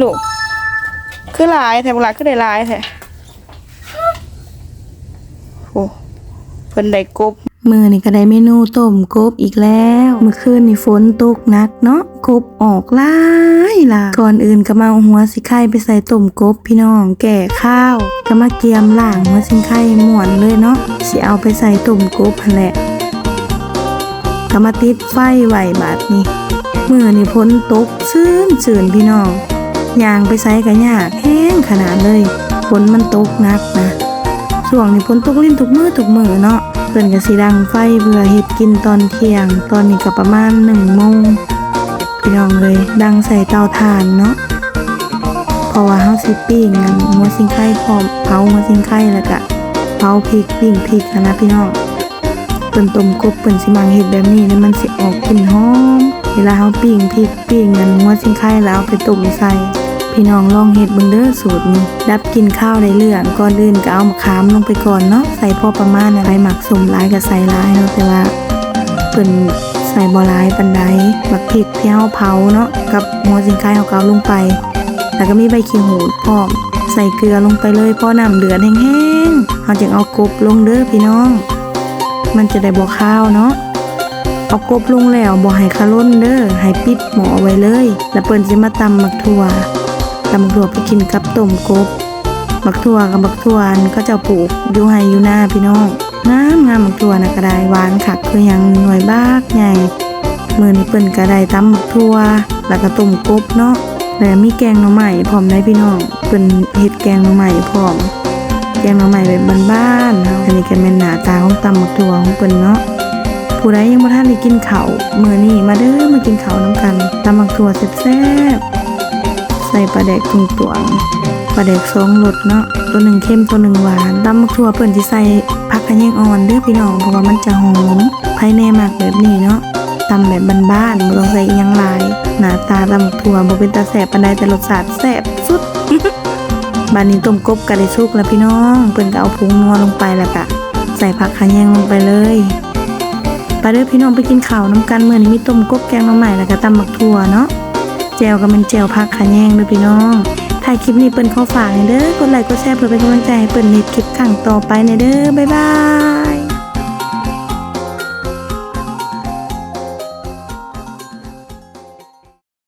ลูก คือลายแถมหลายคือได้ลายแท้โอ้เพิ่นได้กบมือนี่ก็ได้เมนูต้มกบอีกแล้วเมื่อคืนนี่ฝนตกนักเนาะกบออกหลายลายก่อนอื่นก็มาเอาหัวสิไข่ไปใส่ต้มกบพี่น้องแก่ข้าวก็มาเกียมล่างหัวสิไข่หมวนเลยเนาะสิเอาไปใส่ต้มกบแหละก็มาติดไฟไว้บาดนี้มือนี่ฝนตกซื่นซื่นพี่น้อง ยางไปใส่ก็ยากแห้งขนาดเลยฝนมันตกนักนะช่วงนี้ฝนตกลิ้นทุกมือทุกมือเนาะเพิ่นก็สิดังไฟเพื่อเฮ็ดกินตอนเที่ยง ตอนนี้ก็ประมาณ1โมงพี่น้องเลย ดังใส่เตาถ่านเนาะเพราะว่าเฮาสิปิ้งกันหัวสิงไข่พร้อมเผาหัวสิงไข่แล้วก็เผาพริกปิ้งพริกนะพี่น้องเปิ้นต้มกบเปิ้นสิมังเฮ็ดแบบนี้แล้วมันสิออกกลิ่นหอมเวลาเฮาปิ้งพริกปิ้งกันหัวสิงไข่แล้วเอาไปต้มใส่ พี่น้องลองเฮ็ดบิ่งเด้อสูตรนี้ดับกินข้าวได้เรื่องก่อนอื่นก็เอามะขามลงไปก่อนเนาะใส่พอประมาณอะไรหมักสมหลายก็ใส่หลายเนาะแต่ว่าเพิ่นใส่บ่หลายปานใดหมักพริกที่เฮาเผาเนาะกับหัวสิงไข่เฮาเอาลงไป แล้วก็มีใบขี้หูดพร้อมใส่เกลือลงไปเลยพอน้ำเดือดแห้งๆเฮาจึงเอากบลงเด้อพี่น้อง มันจะได้บ่ข้าวเนาะเอากบลงแล้วบ่ให้คาล้นเด้อให้ปิดหม้อไว้เลย แล้วเปิ้นสิมาตำหมักถั่ว ตำบักถั่วไปกินกับต้มกบบักถั่วกับบักถั่วนก็จะปลูกอยู่ให้อยู่หน้าพี่น้องงามงามบักถั่วนะก็ไดหวานคักคือยังหน่วยบ้ากใหญ่มื้อนี้เปิ้นก็ได้ตำบักถั่วแล้วก็ต้มกบเนาะแล้วมีแกงหน่อไม้พร้อมได้พี่น้องเปิ้นเฮ็ดแกงหน่อไม้พร้อมแกงหน่อไม้แบบบ้านๆเนาะอันนี้ก็แม่นหน้าตาของตำบักถั่วของเปิ้นเนาะผู้ใดยังบ่ทันได้กินเข้าวมื้อนี้มาเด้อมากินเขาวนํกันตำบักถั่วแซ่บๆ ใส่ปลาแดกตรงตวงปลาแดกสองรสเนาะตัวหนึ่งเข้มตัวหนึ่งหวานตำบักถั่วเพิ่นสิใส่ผักกระเยงอ่อนเด้อพี่น้องเพราะว่ามันจะหอมภายในมากแบบนี้เนาะตำแบบบ้านๆบ่ต้องใส่อิหยังหลาย หน้าตาตำบักถั่วบ่เป็นตาแซ่บปานใดแต่รสชาติแซ่บสุดบานนี้ต้มกบก็ได้สุกแล้วพี่น้องเพิ่นก็เอาผงนัวลงไปแล้วก็ใส่ผักขะแยงลงไปเลยไปเด้อพี่น้องไปกินข้าวน้ำกันเมื่อนี้มีต้มกบแกงน้ำใหม่แล้วก็ตำบักถั่วเนาะ จวก็เป็นแจวพักขาแยงเด้อพี่น้องถ่ายคลิปนี้เปิ้นขอฝากเด้อกดไลค์กดแชร์เพื่อเป็นกำลังใจให้เปิ้นเน็ตคลิปขั้งต่อไปในเด้อบ๊ายบาย